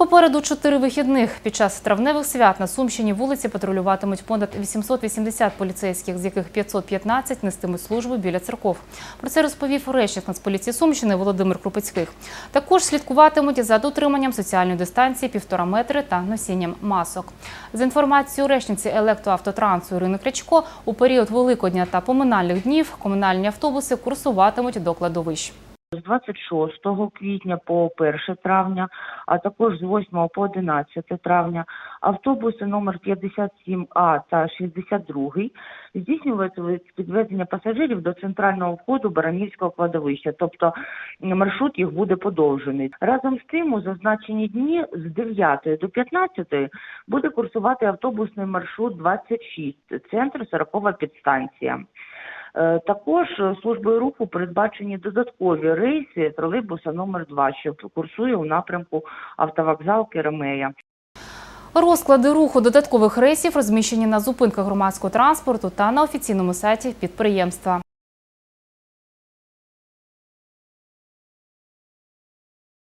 Попереду чотири вихідних. Під час травневих свят на Сумщині вулиці патрулюватимуть понад 880 поліцейських, з яких 515 нестимуть службу біля церков. Про це розповів речник Нацполіції Сумщини Володимир Крупицьких. Також слідкуватимуть за дотриманням соціальної дистанції півтора метри та носінням масок. За інформацією речниці електроавтотрансу Ірини Крячко, у період Великодня та поминальних днів комунальні автобуси курсуватимуть до кладовищ. З 26 квітня по 1 травня, а також з 8 по 11 травня автобуси номер 57А та 62 здійснюватимуть підвезення пасажирів до центрального входу Баранівського кладовища, тобто маршрут їх буде подовжений. Разом з тим, у зазначені дні з 9 до 15 буде курсувати автобусний маршрут 26, центр 40 підстанція. Е, Також службою руху передбачені додаткові рейси тролейбуса номер 2 що курсує у напрямку автовокзал Керемея. Розклади руху додаткових рейсів розміщені на зупинках громадського транспорту та на офіційному сайті підприємства.